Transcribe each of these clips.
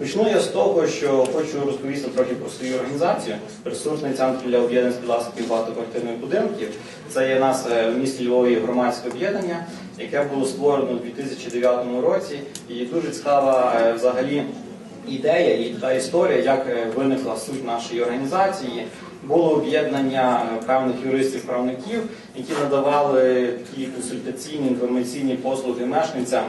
Почну я з того, що хочу розповісти трохи про свою організацію. Ресурсний центр для об'єднань співвласників багатоквартирних будинків. Це є нас е, в місті Львові громадське об'єднання, яке було створено у 2009 році. І дуже цікава е, взагалі ідея і та історія, як е, виникла суть нашої організації. Було об'єднання певних юристів-правників, які надавали такі консультаційні інформаційні послуги мешканцям,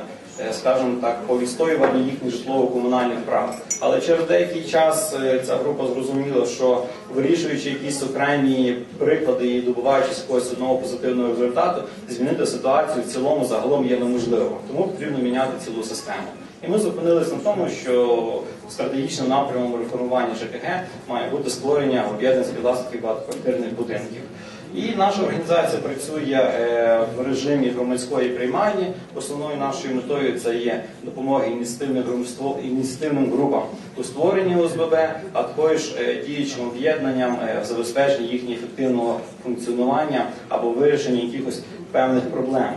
скажімо так, по відстоюванню їхніх житлово-комунальних прав. Але через деякий час е, ця група зрозуміла, що вирішуючи якісь окремі приклади і добуваючись якогось одного позитивного результату, змінити ситуацію в цілому загалом є неможливо. Тому потрібно міняти цілу систему. І ми зупинилися на тому, що стратегічним напрямом реформування ЖКГ має бути створення об'єднань співвласників багатоквартирних будинків. І наша організація працює е, в режимі громадської приймальні. Основною нашою метою це є допомога ініціативним групам у створенні ОСББ, а також е, діючим об'єднанням е, в забезпеченні їхнього ефективного функціонування або вирішення якихось певних проблем.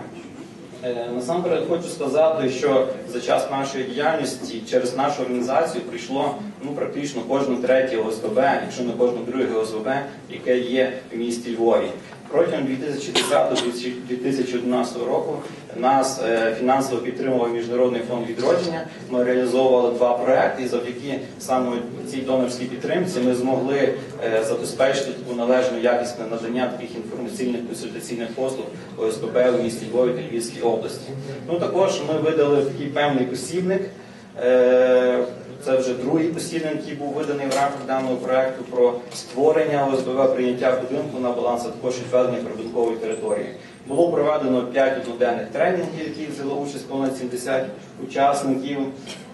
Е, Насамперед хочу сказати, що за час нашої діяльності через нашу організацію прийшло ну практично кожне третє ОСББ, якщо не кожне друге ОСББ, яке є в місті Львові. Протягом 2010-2011 року нас е, фінансово підтримував Міжнародний фонд відродження. Ми реалізовували два проекти, і завдяки саме цій донорській підтримці ми змогли е, забезпечити таку належну якісне надання таких інформаційних консультаційних послуг ОСББ у місті Львові та Львівській області. Ну також ми видали такий певний посібник. Це вже другий посібник, який був виданий в рамках даного проекту про створення ОСББ, прийняття будинку на баланс, також відведення прибуткової території. Було проведено 5 одноденних тренінгів, яких взяли участь понад 70 учасників.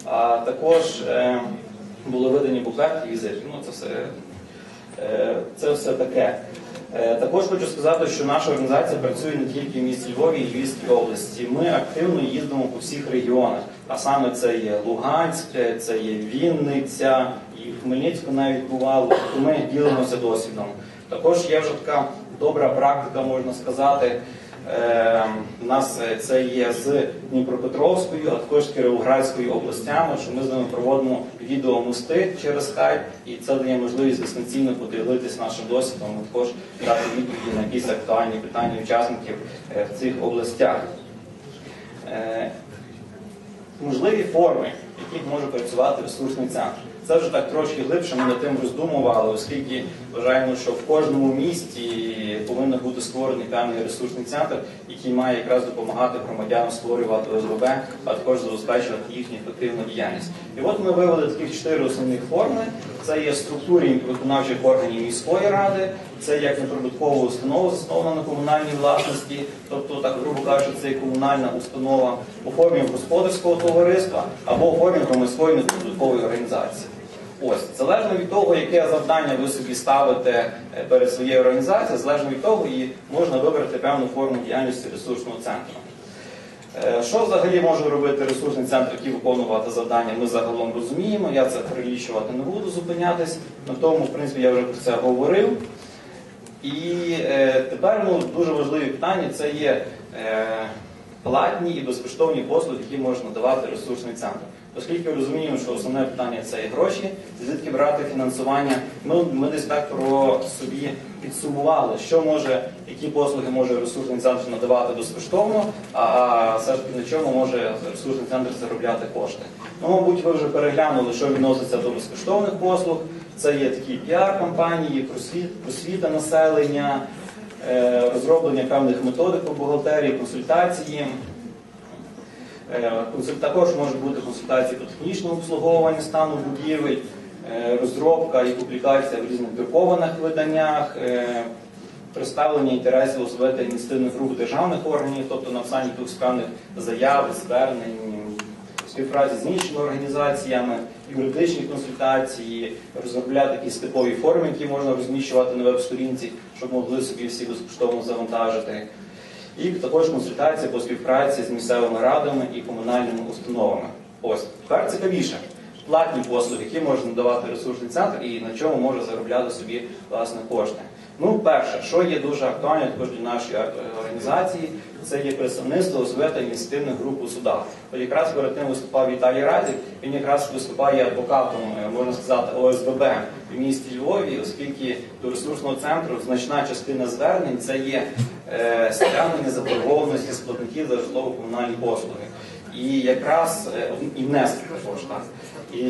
А також е, були видані буклети і візитки. Ну це все Е, Це все таке. Е, Також хочу сказати, що наша організація працює не тільки в місті Львові і Львівській області. Ми активно їздимо по всіх регіонах. А саме це є Луганськ, це є Вінниця, і в Хмельницьку навіть бувало. Ми ділимося досвідом. Також є вже така добра практика, можна сказати. Е, У нас е, це є з Дніпропетровською, а також з Кіровоградською областями, що ми з ними проводимо відеомости через скайп, і це дає можливість дистанційно поділитися нашим досвідом, а також дати відповіді на якісь актуальні питання учасників е, в цих областях. Можливі форми, в яких може працювати ресурсний центр. Це вже так трошки глибше ми над тим роздумували, оскільки вважаємо, що в кожному місті повинен бути створений певний ресурсний центр, який має якраз допомагати громадянам створювати ОСББ, а також забезпечувати їхню ефективну діяльність. І от ми вивели таких чотири основних форми. Це є структурі виконавчих органів міської ради, це як неприбуткова установа, заснована на комунальній власності, тобто, так грубо кажучи, це є комунальна установа у формі господарського товариства або у формі громадської неприбуткової організації. Ось залежно від того, яке завдання ви собі ставите е, перед своєю організацією, залежно від того, і можна вибрати певну форму діяльності ресурсного центру. Е, Що взагалі може робити ресурсний центр, який виконувати завдання, ми загалом розуміємо. Я це перелічувати не буду зупинятись. На тому, в принципі, я вже про це говорив. І е, тепер ну, дуже важливі питання це є е, платні і безкоштовні послуги, які може надавати ресурсний центр. Оскільки розуміємо, що основне питання це є гроші, звідки брати фінансування. Ми, ми десь так про собі підсумували, що може, які послуги може ресурсний центр надавати безкоштовно, а все ж таки на чому може ресурсний центр заробляти кошти. Ну, мабуть, ви вже переглянули, що відноситься до безкоштовних послуг. Це є такі піар-кампанії, просвіт, просвіта населення, е, розроблення певних методик по бухгалтерії, консультації. Е, Також можуть бути консультації по технічному обслуговуванню стану будівель, е, розробка і публікація в різних друкованих виданнях, е, представлення інтересів та ініціативних груп державних органів, тобто написання якихось певних заяв, звернень, співпраці з іншими організаціями, юридичні консультації, розробляти якісь типові форми, які можна розміщувати на веб-сторінці, щоб могли собі всі безкоштовно завантажити. І також консультації по співпраці з місцевими радами і комунальними установами. Ось тепер цікавіше. Платні послуги, які може надавати ресурсний центр і на чому може заробляти собі власне кошти. Ну, перше, що є дуже актуально також для нашої е, організації, це є представництво та ініціативних груп у судах. От якраз перед тим виступав Віталій Радік, він якраз виступає адвокатом, е, можна сказати, ОСББ в місті Львові, оскільки до ресурсного центру значна частина звернень це є е, стягнення заборгованості складників за житлово-комунальні послуги. І якраз е, і внески також так. І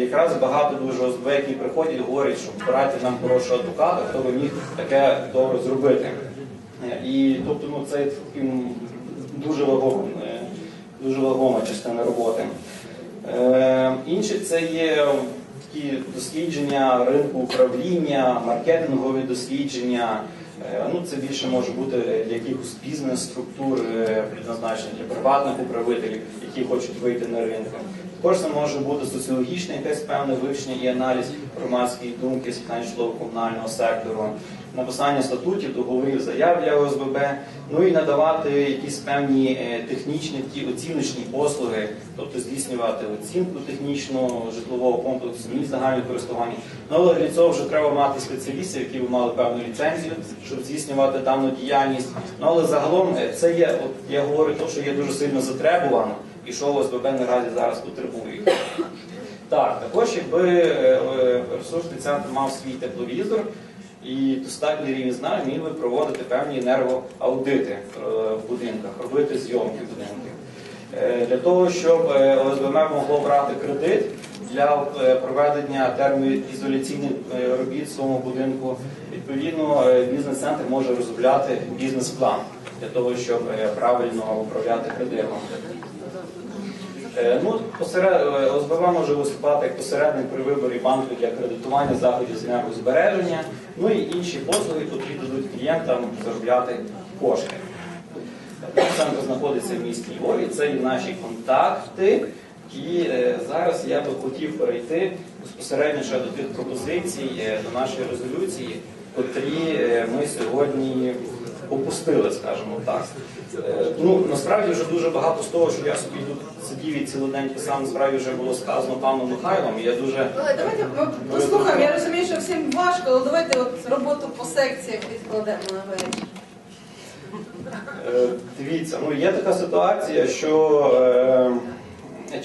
якраз багато дуже ОСБ, які приходять, говорять, що обирайте нам хорошого адвоката, хто би міг таке добре зробити. Е, І тобто, ну це таким дуже вагома, е, дуже вагома частина роботи. Е, Інше це є такі дослідження ринку управління, маркетингові дослідження. Е, Ну, це більше може бути для якихось бізнес-структур, е, для приватних управителів, які хочуть вийти на ринок. Також це може бути соціологічне якесь певне вивчення і аналіз громадської думки з питань житлово-комунального сектору, написання статутів, договорів, заяв для ОСББ, ну і надавати якісь певні е, технічні ті оціночні послуги, тобто здійснювати оцінку технічного житлового комплексу, місць загального користування. Ну, але для цього вже треба мати спеціалістів, які б мали певну ліцензію, щоб здійснювати дану діяльність. Ну але загалом е, це є, от я говорю, то, що є дуже сильно затребувано і що ОСББ наразі зараз потребує. Так, також якби е, ресурсний центр мав свій тепловізор і достатній рівень знань міг би проводити певні енергоаудити е, в будинках, робити зйомки будинків. Е, Для того, щоб е, ОСББ могло брати кредит для проведення термоізоляційних робіт в своєму будинку, відповідно бізнес-центр може розробляти бізнес-план для того, щоб правильно управляти кредитом. Е, Ну, посеред... е, ОСББ може виступати як посередник при виборі банку для кредитування заходів з енергозбереження, ну і інші послуги, які дадуть клієнтам заробляти кошти. Центр знаходиться в місті Львові, це і наші контакти. І е, зараз я би хотів перейти безпосередньо ще до тих пропозицій, до нашої резолюції, котрі ми сьогодні опустили, скажімо так. Е, ну, насправді вже дуже багато з того, що я собі тут сидів і цілий день писав, насправді вже було сказано паном Михайлом. І я дуже Але давайте ми послухаємо. Я розумію, що всім важко, але давайте от роботу по секціях відкладемо на вечір. Е, Дивіться, ну є така ситуація, що е,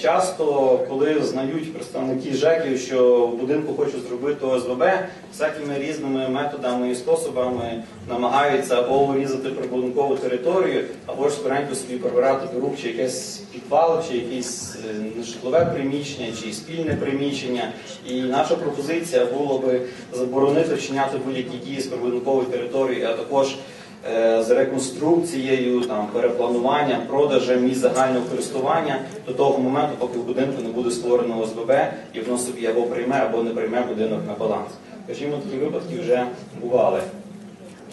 часто, коли знають представники ЖЕКів, що в будинку хочуть зробити ОСББ, всякими різними методами і способами намагаються або урізати прибудинкову територію, або ж скоренько собі прибирати до рук чи якесь підвал, чи якесь е, нежитлове приміщення, чи спільне приміщення. І наша пропозиція було би заборонити вчиняти будь-які дії з прибудинкової території, а також з реконструкцією, там, переплануванням, продажем місць загального користування до того моменту, поки в будинку не буде створено ОСББ і воно собі або прийме, або не прийме будинок на баланс. Скажімо, такі випадки вже бували.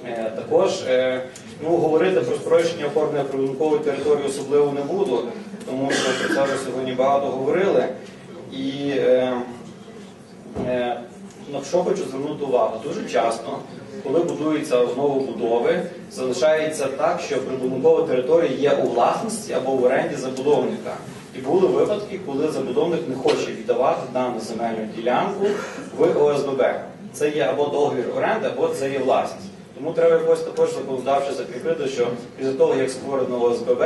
Е, Також е, ну, говорити про спрощення оформлення прибудинкової території особливо не буду, тому що про це вже сьогодні багато говорили. І е, е, на що хочу звернути увагу? Дуже часто, коли будуються новобудови, залишається так, що прибудинкова територія є у власності або в оренді забудовника. І були випадки, коли забудовник не хоче віддавати дану земельну ділянку в ОСББ. Це є або договір оренди, або це є власність. Тому треба якось також законодавчо закріпити, що після того, як створено ОСББ,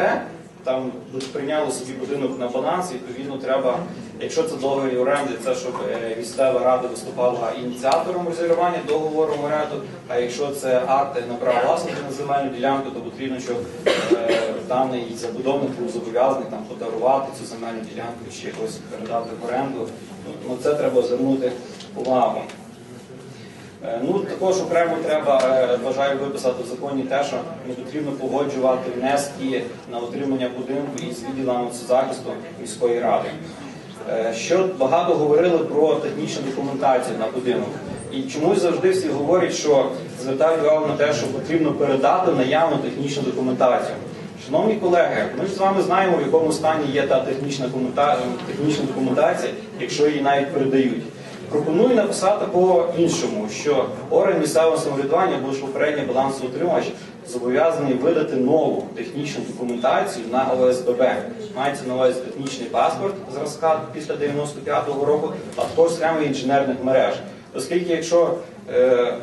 там прийняло собі будинок на баланс, відповідно, треба, якщо це договір оренди, це щоб е, місцева рада виступала ініціатором розірвання договору оренду, а якщо це акт на власності на земельну ділянку, то потрібно, щоб е, даний забудовник був зобов'язаний там подарувати цю земельну ділянку чи якось передати в оренду. Ну, ну, це треба звернути увагу. Е, Ну, також окремо треба, е, вважаю, виписати в законі те, що не потрібно погоджувати внески на отримання будинку із відділами захисту міської ради. Е, Що багато говорили про технічну документацію на будинок. І чомусь завжди всі говорять, що звертають увагу на те, що потрібно передати наявну технічну документацію. Шановні колеги, ми ж з вами знаємо, в якому стані є та технічна, документація, якщо її навіть передають. Пропоную написати по-іншому, що орган місцевого самоврядування або ж попередній балансоутримувач зобов'язаний видати нову технічну документацію на ОСББ. Мається на увазі технічний паспорт зразка після 95-го року, а також схеми інженерних мереж. Оскільки якщо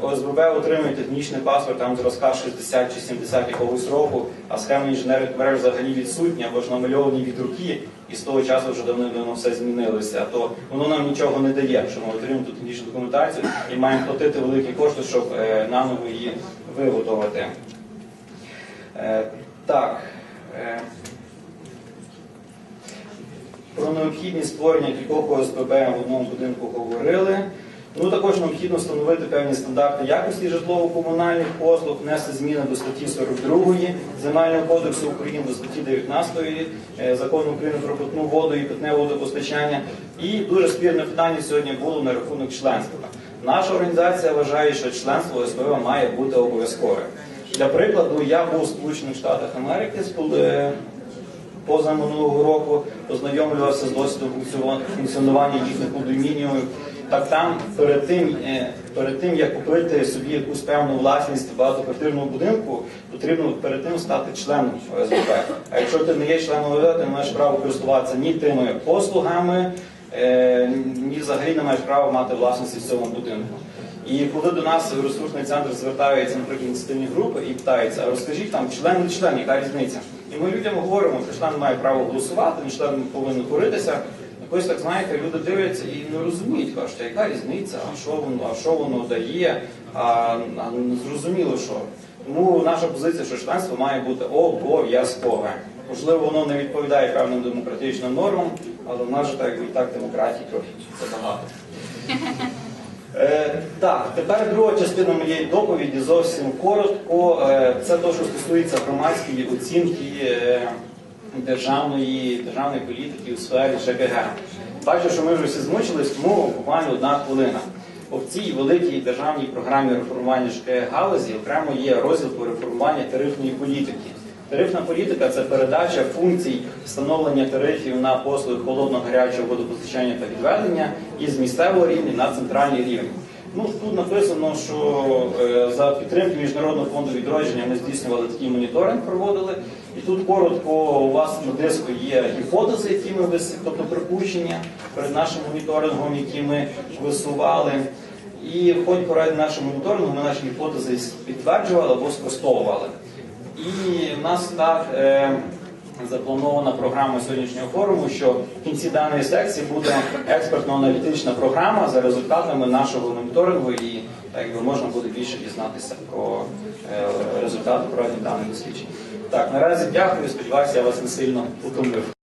ОСББ отримує технічний паспорт там зразка 60 чи 70 якогось року, а схеми інженерних мереж взагалі відсутні або ж намальовані від руки, і з того часу вже давно все змінилося, то воно нам нічого не дає, що ми отримуємо ту технічну документацію і маємо платити великі кошти, щоб е, наново її виготовити. Е, Так. е, Про необхідність створення кількох ОСББ в одному будинку говорили. Ну також необхідно встановити певні стандарти якості житлово-комунальних послуг, внести зміни до статті 42 Земельного кодексу України до статті 19 е, закону України про питну воду і питне водопостачання. І дуже спірне питання сьогодні було на рахунок членства. Наша організація вважає, що членство ОСББ має бути обов'язкове. Для прикладу, я був у Сполучених Штатах Америки з- е, поза минулого року ознайомлювався з досвідом функціонування їхніх кондомініумів. Так там перед тим, е, перед тим як купити собі якусь певну власність багатоквартирного будинку, потрібно перед тим стати членом ОСББ. А якщо ти не є членом ОСББ, ти не маєш права користуватися ні тими послугами, е, ні взагалі не маєш права мати власності в цьому будинку. І коли до нас ресурсний центр звертаються, наприклад, ініціативні групи і питаються, а розкажіть там член не член, яка різниця? І ми людям говоримо, що член має право голосувати, не член повинен боритися. Якось так знаєте, люди дивляться і не розуміють, кажуть, а яка різниця, а що воно, а що воно дає, а, не зрозуміло що. Тому наша позиція, що членство має бути обов'язкове. Можливо, воно не відповідає певним демократичним нормам, але в нас же так і так демократії трохи забагато. Так, тепер друга частина моєї доповіді зовсім коротко. Е, це те, що стосується громадської оцінки е, державної, державної політики у сфері ЖКГ. Бачу, що ми вже всі змучились, тому буквально одна хвилина. У цій великій державній програмі реформування ЖКГ галузі окремо є розділ по реформуванню тарифної політики. Тарифна політика це передача функцій встановлення тарифів на послуги холодного гарячого водопостачання та відведення із місцевого рівня на центральний рівень. Ну тут написано, що е, за підтримки міжнародного фонду відродження ми здійснювали такий моніторинг, проводили. І тут коротко у вас на диску є гіпотези, які ми вис... тобто припущення перед нашим моніторингом, які ми висували. І в ході проведення нашого моніторингу ми наші гіпотези підтверджували або спростовували. І в нас так е, запланована програма сьогоднішнього форуму, що в кінці даної секції буде експертно-аналітична програма за результатами нашого моніторингу, і так якби можна буде більше дізнатися про е, результати проведення даних досліджень. Так, наразі дякую. Сподіваюся, я вас не сильно утомив.